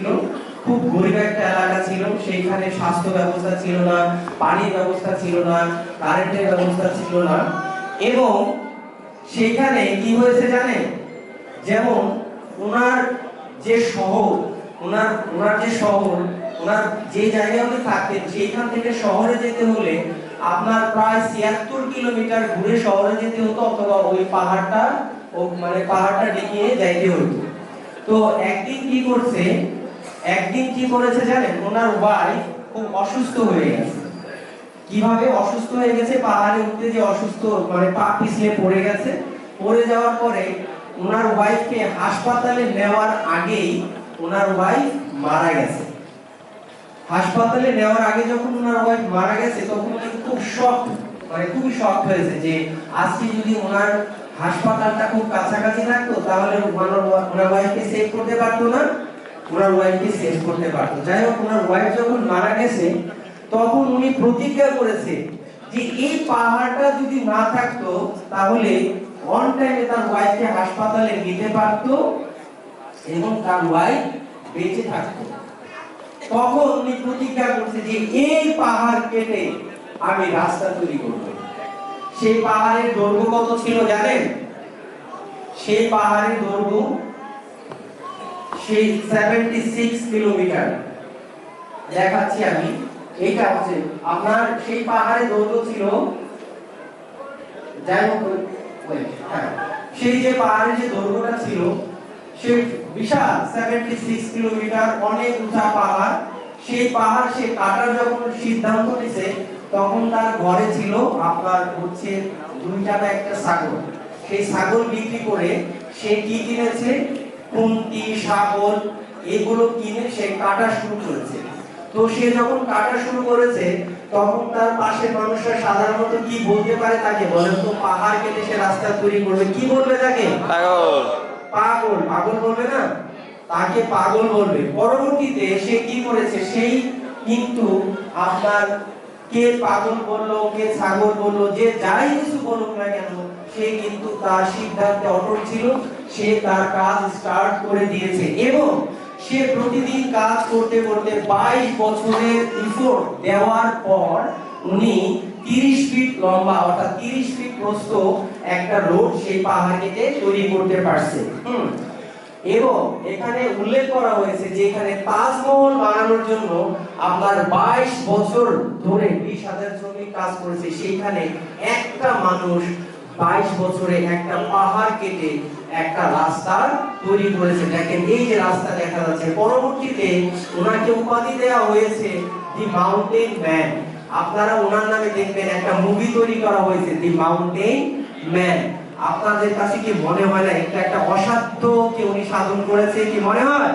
ছিল। খুব গরিব একটা এলাকা ছিল। সেইখানে স্বাস্থ্য ব্যবস্থা ছিল না, পানির ব্যবস্থা ছিল না, কারেন্টের ব্যবস্থা ছিল না। এবং সেখানে কি হয়েছে জানেন? যেমন ওনার যে শহর ওনার ওনার যে শহর ওনার যে জায়গায় উনি থাকতেন সেইখান থেকে শহরে যেতে হলে আপনার প্রায় ছিয়াত্তর কিলোমিটার ঘুরে শহরে যেতে হতো অথবা ওই পাহাড়টা, ও মানে পাহাড়টা ডিঙিয়ে যাইতে হতো তো একদিন কি করছে একদিন কি করেছে জানেন? ওনার ওয়াইফ খুব অসুস্থ হয়ে গেছে। কীভাবে অসুস্থ হয়ে গেছে? পাহাড়ে উঠতে যে অসুস্থ মানে পা পিছলে পড়ে গেছে। পড়ে যাওয়ার পরে ওনার ওয়াইফকে হাসপাতালে নেওয়ার আগেই ওনার ওয়াইফ মারা গেছে। হাসপাতালে নেওয়ার আগে যখন ওনার ওয়াইফ মারা গেছে, তখন উনি খুব শক মানে খুবই শক হয়েছে যে আজকে যদি ওনার হাসপাতালটা খুব কাছাকাছি থাকতো, তাহলে ওনার ওনার ওয়াইফকে সেভ করতে পারতো না। ওনার ওয়াইফকে সেভ করতে পারতো। যাই হোক ওনার ওয়াইফ যখন মারা গেছে, তখন উনি প্রতিজ্ঞা করেছে যে এই পাহাড়টা যদি না থাকতো, তাহলে অন টাইমে তার ওয়াইফকে হাসপাতালে নিতে পারতো এবং তার ওয়াইফ বেঁচে থাকতো। তখন উনি প্রতিজ্ঞা করছে যে এই পাহাড় কেটে আমি রাস্তা তৈরি করব। সেই পাহাড়ের দৈর্ঘ্য কত ছিল জানেন? সেই পাহাড়ের দৈর্ঘ্য সেই 76 কিলোমিটার দেখাচ্ছি আমি। এইটা হচ্ছে আপনার সেই পাহাড়ের দৈর্ঘ্য ছিল হ্যাঁ, সেই যে পাহাড়ের যে দৈর্ঘ্যটা ছিল সে বিশাল 76 কিলোমিটার অনেক উঁচা পাহাড়। সেই পাহাড় সে কাটার যখন সিদ্ধান্ত নিছে তখন তার ঘরে ছিল আপনার হচ্ছে দুইটা একটা ছাগল। সেই ছাগল বিক্রি করে সে কি কিনেছে? খুন্তি শাবল এগুলো কিনে সে কাটা শুরু করেছে। তো সে যখন কাটা শুরু করেছে তখন তার পাশের মানুষরা সাধারণত কি বলতে পারে তাকে বলেন তো পাহাড় কেটে সে রাস্তা তৈরি করবে। কি বলবে তাকে? পাগল। পাগল। পাগল বলবে না? তাকে পাগল বলবে। পরবর্তীতে সে কি করেছে? সেই কিন্তু আপনার কে পাগল বলল কে ছাগল বলল যে যাই কিছু বলুক না কেন সে কিন্তু তার সিদ্ধান্তে অটল ছিল। সে তার কাজ স্টার্ট করে দিয়েছে এবং সে প্রতিদিন কাজ করতে করতে 22 বছরের ইফোর্ট দেওয়ার পর উনি 30 ফিট লম্বা, অর্থাৎ 30 ফিট প্রস্ত একটা রোড সেই পাহাড় কেটে তৈরি করতে পারছে। এবং এখানে উল্লেখ করা হয়েছে যে এখানে তাজমহল বানানোর জন্য আপনার 22 বছর ধরে 20000 শ্রমিক কাজ করেছে সেইখানে একটা মানুষ 22 বছরে একটা পাহাড় কেটে একটা রাস্তা তৈরি করেছে। দেখেন এই যে রাস্তা দেখা যাচ্ছে পরবর্তীতে ওনাকে উপাধি দেওয়া হয়েছে দি মাউন্টেন ম্যান আপনারা ওনার নামে দেখবেন একটা মুভি তৈরি করা হয়েছে দি মাউন্টেন ম্যান আপনাদের কাছে কি মনে হয় না এটা একটা অসাধ্য কি উনি সাধন করেছে কি মনে হয়?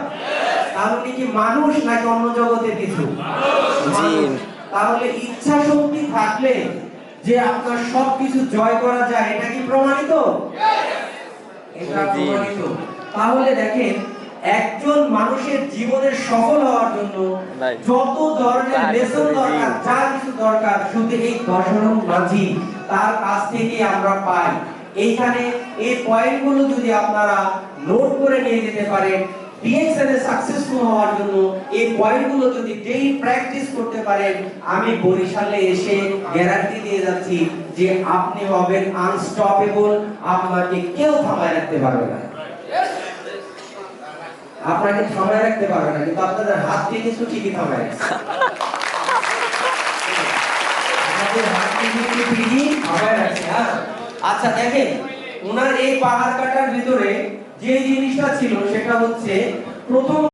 তাহলে উনি কি মানুষ নাকি অন্য জগতের কিছু। তাহলে ইচ্ছা শক্তি থাকলে যে আপনার সবকিছু জয় করা যায় এটা কি প্রমাণিত? এটা প্রমাণিত। তাহলে দেখেন একজন মানুষের জীবনের সফল হওয়ার জন্য যত ধরনের লেসন দরকার যা কিছু দরকার শুধু এই দশরম মাঝি তার কাছ থেকে আমরা পাই। এইখানে এই পয়েন্টগুলো যদি আপনারা নোট করে নিয়ে যেতে পারেন ডিএক্সএল এ সাকসেসফুল হওয়ার জন্য এই পয়েন্টগুলো যদি ডেইলি প্র্যাকটিস করতে পারেন, আমি বরিশালে এসে গ্যারান্টি দিয়ে যাচ্ছি যে আপনি হবেন আনস্টপেবল আপনাকে কেউ থামায় রাখতে পারবে না। আপনাকে থামায় রাখতে পারবে না, কিন্তু আপনাদের হাত দিয়ে কিন্তু ঠিকই থামায় হ্যাঁ। আচ্ছা দেখেন ওনার এই পাহাড় কাটার ভিতরে যে জিনিসটা ছিল সেটা হচ্ছে প্রথম